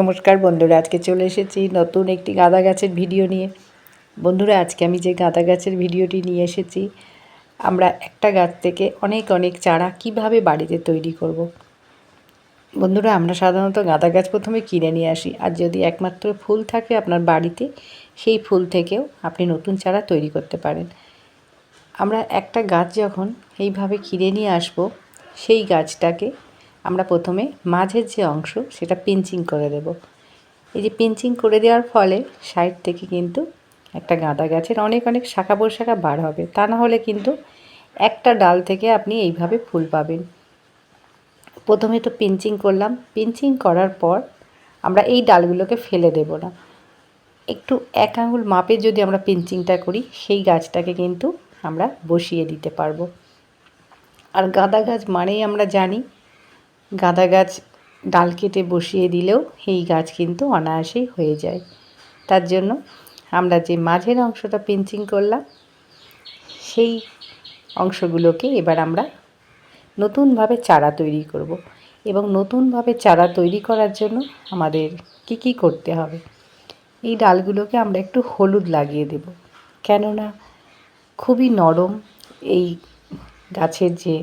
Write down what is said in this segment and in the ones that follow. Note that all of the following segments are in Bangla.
নমস্কার বন্ধুরা, আজকে চলে এসেছি নতুন একটি গাঁদা গাছের ভিডিও নিয়ে বন্ধুরা, আজকে আমি যে গাঁদা গাছের ভিডিওটি নিয়ে এসেছি, আমরা একটা গাছ থেকে অনেক অনেক চারা কীভাবে বাড়িতে তৈরি করব। বন্ধুরা, আমরা সাধারণত গাঁদা গাছ প্রথমে কিনে নিয়ে আসি, আর যদি একমাত্র ফুল থাকে আপনার বাড়িতে, সেই ফুল থেকেও আপনি নতুন চারা তৈরি করতে পারেন আমরা একটা গাছ যখন এইভাবে কিনে নিয়ে আসব, সেই গাছটাকে আমরা প্রথমে মাঝের যে অংশ, সেটা পিঞ্চিং করে দেব। এই যে পিঞ্চিং করে দেওয়ার ফলে সাইড থেকে কিন্তু একটা গাঁদা গাছের অনেক অনেক শাখা পোশাখা বার হবে। তা না হলে কিন্তু একটা ডাল থেকে আপনি এইভাবে ফুল পাবেন। প্রথমে তো পিঞ্চিং করলাম। পিঞ্চিং করার পর আমরা এই ডালগুলোকে ফেলে দেব না। একটু এক আঙুল মাপে যদি আমরা পিঞ্চিংটা করি, সেই গাছটাকে কিন্তু আমরা বসিয়ে দিতে পারব। আর গাঁদা গাছ মানেই আমরা জানি গাঁদা গাছ ডাল কেটে বসিয়ে দিলেও এই গাছ কিন্তু অনায়াসেই হয়ে যায়। তার জন্য আমরা যে মাঝের অংশটা পেন্সিং করলাম, সেই অংশগুলোকে এবার আমরা নতুনভাবে চারা তৈরি করব এবং নতুনভাবে চারা তৈরি করার জন্য আমাদের কি কি করতে হবে? এই ডালগুলোকে আমরা একটু হলুদ লাগিয়ে দেব। কেননা খুবই নরম এই গাছের যে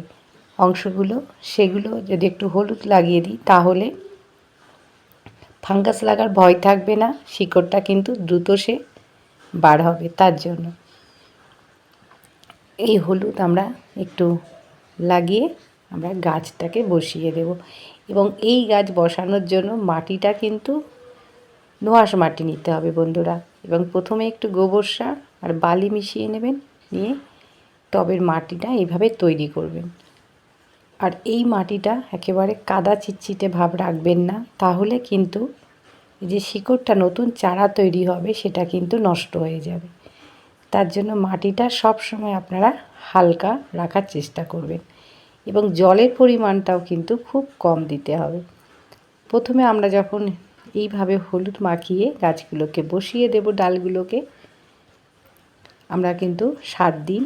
অংশগুলো, সেগুলো যদি একটু হলুদ লাগিয়ে দিই, তাহলে ফাঙ্গাস লাগার ভয় থাকবে না, শিকড়টা কিন্তু দ্রুত সে বার হবে তার জন্য। এই হলুদ আমরা একটু লাগিয়ে আমরা গাছটাকে বসিয়ে দেব এবং এই গাছ বসানোর জন্য মাটিটা কিন্তু দোঁয়াশ মাটি নিতে হবে বন্ধুরা। এবং প্রথমে একটু গোবর সার আর বালি মিশিয়ে নেবেন, নিয়ে টবের মাটিটা এইভাবে তৈরি করবেন। আর এই মাটিটা একেবারে কাদা চিটচিটে ভাব রাখবেন না। তাহলে কিন্তু যে শিকড়টা নতুন চারা তৈরি হবে, সেটা কিন্তু নষ্ট হয়ে যাবে। তার জন্য মাটিটা সব সময় আপনারা হালকা রাখার চেষ্টা করবেন এবং জলের পরিমাণটাও কিন্তু খুব কম দিতে হবে। প্রথমে আমরা যখন এইভাবে হলুদ মাখিয়ে গাছগুলোকে বসিয়ে দেব ডালগুলোকে, আমরা কিন্তু সাত দিন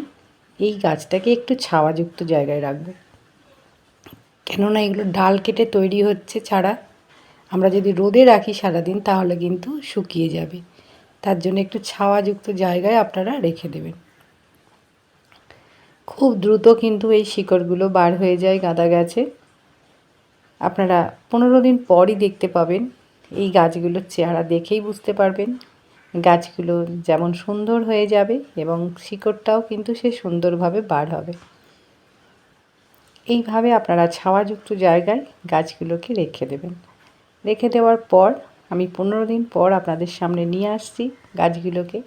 এই গাছটাকে একটু ছাওয়াযুক্ত জায়গায় রাখব। কেননা এগুলো ডাল কেটে তৈরি হচ্ছে ছাড়া। আমরা যদি রোদে রাখি সারাদিন, তাহলে কিন্তু শুকিয়ে যাবে। তার জন্য একটু ছাওয়াযুক্ত জায়গায় আপনারা রেখে দেবেন। খুব দ্রুত কিন্তু এই শিকড়গুলো বার হয়ে যায় গাঁদা গাছে। আপনারা পনেরো দিন পরই দেখতে পাবেন। এই গাছগুলোর চেহারা দেখেই বুঝতে পারবেন। গাছগুলো যেমন সুন্দর হয়ে যাবে এবং শিকড়টাও কিন্তু সে সুন্দরভাবে বার হবে। এইভাবে আপনারা ছাওয়াযুক্ত জায়গায় গাছগুলোকে রেখে দেবেন। রেখে দেওয়ার পর আমি পনেরো দিন পর আপনাদের সামনে নিয়ে আসছি গাছগুলোকে।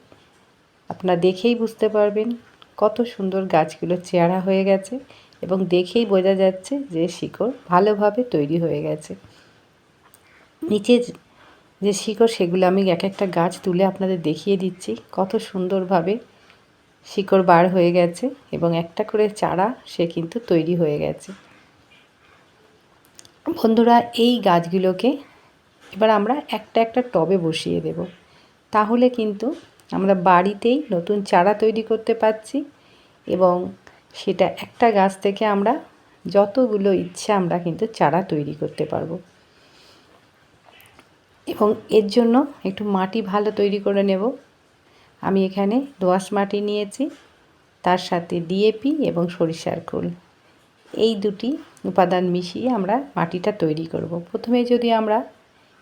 আপনারা দেখেই বুঝতে পারবেন কত সুন্দর গাছগুলো চেহারা হয়ে গেছে এবং দেখেই বোঝা যাচ্ছে যে শিকড় ভালোভাবে তৈরি হয়ে গেছে। নিচে যে শিকড়, সেগুলো আমি এক একটা গাছ তুলে আপনাদের দেখিয়ে দিচ্ছি কত সুন্দরভাবে শিকড় বার হয়ে গেছে এবং একটা করে চারা সে কিন্তু তৈরি হয়ে গেছে। বন্ধুরা, এই গাছগুলোকে এবার আমরা একটা একটা টবে বসিয়ে দেব। তাহলে কিন্তু আমরা বাড়িতেই নতুন চারা তৈরি করতে পারছি এবং সেটা একটা গাছ থেকে আমরা যতগুলো ইচ্ছে আমরা কিন্তু চারা তৈরি করতে পারব। এবং এর জন্য একটু মাটি ভালো তৈরি করে নেব। আমি এখানে দোআঁশ মাটি নিয়েছি, তার সাথে ডিএপি এবং সরিষার খোল এই দুটি উপাদান মিশিয়ে আমরা মাটিটা তৈরি করব। প্রথমে যদি আমরা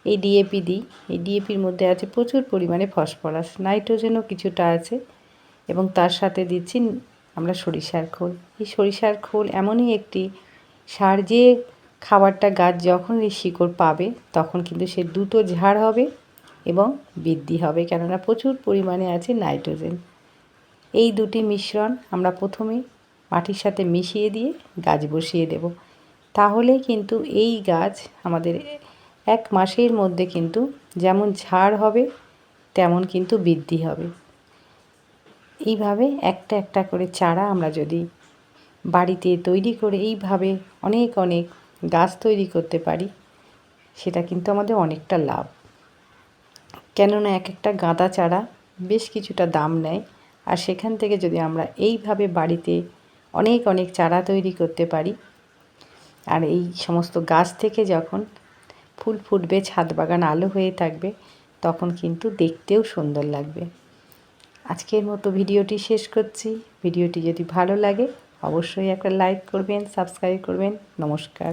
এই ডিএপি দিই, এই ডিএপির মধ্যে আছে প্রচুর পরিমাণে ফসফরাস, নাইট্রোজেনও কিছুটা আছে এবং তার সাথে দিচ্ছি আমরা সরিষার খোল এই সরিষার খোল এমনই একটি সার যে খাবারটা গাছ যখন এই শিকড় পাবে, তখন কিন্তু সে দ্রুত ঝাড় হবে এবং বৃদ্ধি হবে কেননা প্রচুর পরিমাণে আছে নাইট্রোজেন। এই দুটি মিশ্রণ আমরা প্রথমে মাটির সাথে মিশিয়ে দিয়ে গাছ বসিয়ে দেব। তাহলে কিন্তু এই গাছ আমাদের এক মাসের মধ্যে কিন্তু যেমন ঝাড় হবে, তেমন কিন্তু বৃদ্ধি হবে। এইভাবে একটা একটা করে চারা আমরা যদি বাড়িতে তৈরি করে এইভাবে অনেক অনেক গাছ তৈরি করতে পারি, সেটা কিন্তু আমাদের অনেকটা লাভ। কেননা এক একটা গাঁদা চারা বেশ কিছুটা দাম নেয়। আর সেখান থেকে যদি আমরা এইভাবে বাড়িতে অনেক অনেক চারা তৈরি করতে পারি, আর এই সমস্ত গাছ থেকে যখন ফুল ফুটবে, ছাদ বাগান আলো হয়ে থাকবে, তখন কিন্তু দেখতেও সুন্দর লাগবে। আজকের মতো ভিডিওটি শেষ করছি। ভিডিওটি যদি ভালো লাগে, অবশ্যই একটা লাইক করবেন, সাবস্ক্রাইব করবেন। নমস্কার।